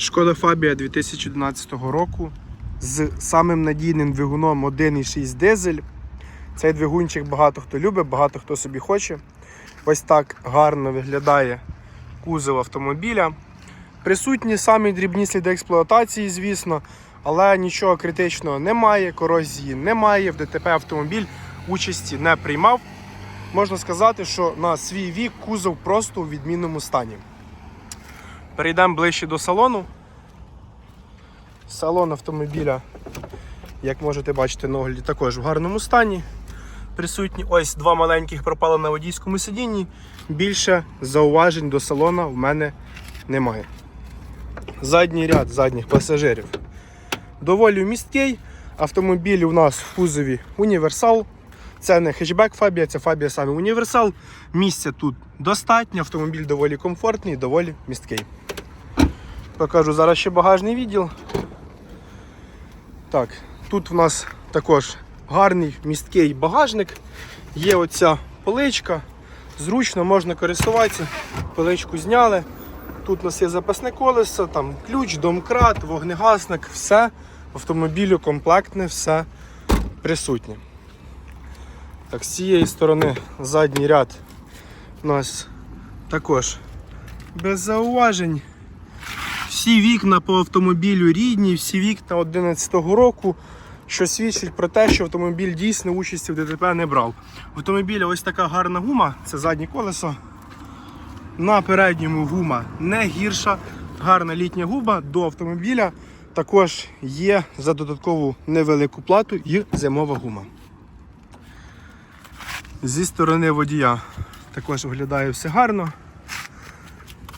Шкода Фабія 2011 року з самим надійним двигуном 1,6 дизель. Цей двигунчик багато хто любить, багато хто собі хоче. Ось так гарно виглядає кузов автомобіля. Присутні самі дрібні сліди експлуатації, звісно, але нічого критичного немає, корозії немає. В ДТП автомобіль участі не приймав. Можна сказати, що на свій вік кузов просто у відмінному стані. Перейдемо ближче до салону. Салон автомобіля, як можете бачити на огляді, також в гарному стані. Присутні ось два маленьких пропали на водійському сидінні. Більше зауважень до салона в мене немає. Задній ряд задніх пасажирів доволі місткий. Автомобіль у нас в кузові універсал. Це не хетчбек Фабія, це Фабія саме універсал. Місця тут достатньо, автомобіль доволі комфортний, доволі місткий. Покажу зараз ще багажний відділ. Так, тут у нас також гарний місткий багажник. Є оця поличка. Зручно можна користуватися. Поличку зняли. Тут у нас є запасне колесо, там ключ, домкрат, вогнегасник, все в автомобілю комплектне, все присутнє. Так, з цієї сторони задній ряд у нас також без зауважень. Всі вікна по автомобілю рідні, всі вікна 11-го року, що свідчить про те, що автомобіль дійсно участі в ДТП не брав. В автомобіля ось така гарна гума, це заднє колесо. На передньому гума не гірша, гарна літня губа до автомобіля. Також є за додаткову невелику плату і зимова гума. Зі сторони водія також виглядає все гарно.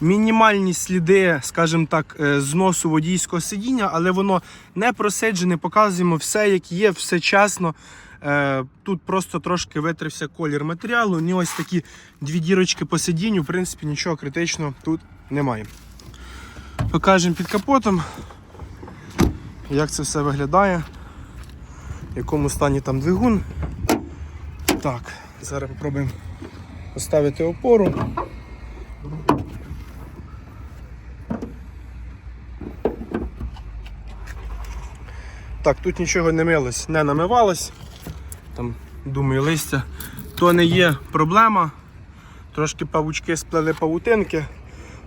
Мінімальні сліди, скажімо так, е, зносу водійського сидіння, але воно не просиджене, показуємо все, як є, все чесно. Е, Тут просто трошки витрився колір матеріалу. Ні ось такі дві дірочки по сидінню, в принципі, нічого критичного тут немає. Покажемо під капотом, як це все виглядає, в якому стані там двигун. Так, зараз спробуємо поставити опору. Так, тут нічого не милось, не намивалось. Там, думаю, листя. То не є проблема. Трошки павучки сплели павутинки.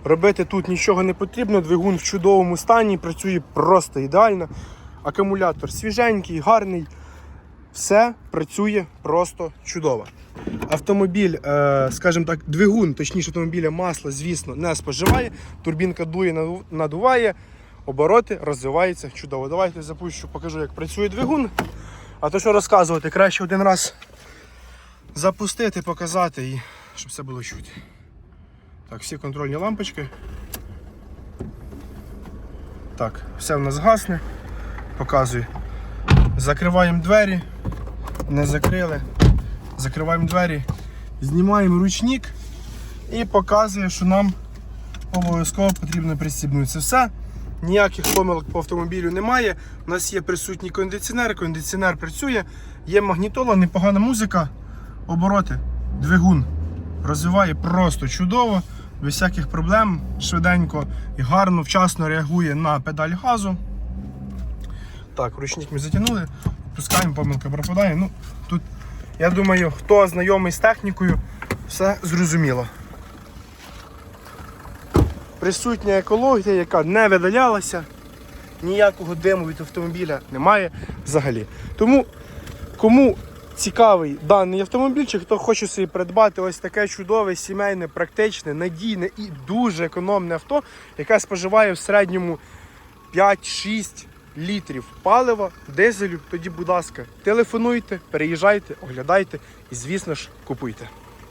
Робити тут нічого не потрібно, двигун в чудовому стані, працює просто ідеально. Акумулятор свіженький, гарний. Все працює просто чудово. Автомобіль, е, скажімо так, двигун, точніше автомобіля масло, звісно, не споживає. Турбінка дує, надуває, обороти розвиваються чудово. Давайте запущу, покажу, як працює двигун. А то що розказувати, краще один раз запустити, показати і щоб все було чути. Так, всі контрольні лампочки. Так, все в нас гасне. Показую. Закриваємо двері, не закрили. Закриваємо двері, знімаємо ручник і показує, що нам обов'язково потрібно пристібнутися. Все. Ніяких помилок по автомобілю немає. У нас є присутній кондиціонер, кондиціонер працює, є магнітола, непогана музика, обороти, двигун розвиває просто чудово, без всяких проблем, швиденько і гарно, вчасно реагує на педаль газу. Так, ручник ми затягнули, пускаємо, помилка пропадає. Ну, тут, я думаю, хто знайомий з технікою, все зрозуміло. Присутня екологія, яка не видалялася, ніякого диму від автомобіля немає взагалі. Тому кому цікавий даний автомобільчик, хто хоче собі придбати ось таке чудове, сімейне, практичне, надійне і дуже економне авто, яке споживає в середньому 5-6 літрів палива, дизелю, тоді, будь ласка, телефонуйте, переїжджайте, оглядайте і, звісно ж, купуйте.